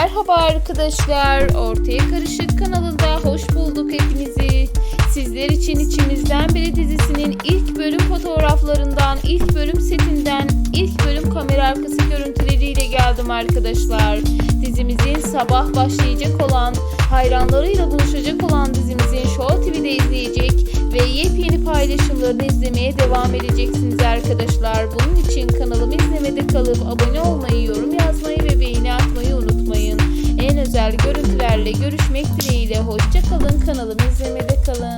Merhaba arkadaşlar. Ortaya Karışık kanalında hoş bulduk hepinizi. Sizler için içimizden biri dizisinin ilk bölüm fotoğraflarından, ilk bölüm setinden, ilk bölüm kamera arkası görüntüleriyle geldim arkadaşlar. Dizimizin sabah başlayacak olan, hayranlarıyla buluşacak olan dizimizin Show TV'de izleyecek ve yepyeni paylaşımlarını izlemeye devam edeceksiniz arkadaşlar. Bunun için kanalımı izlemede kalıp abone olmayı, yorum özel görüntülerle görüşmek dileğiyle hoşçakalın. Kanalımı izlemede kalın.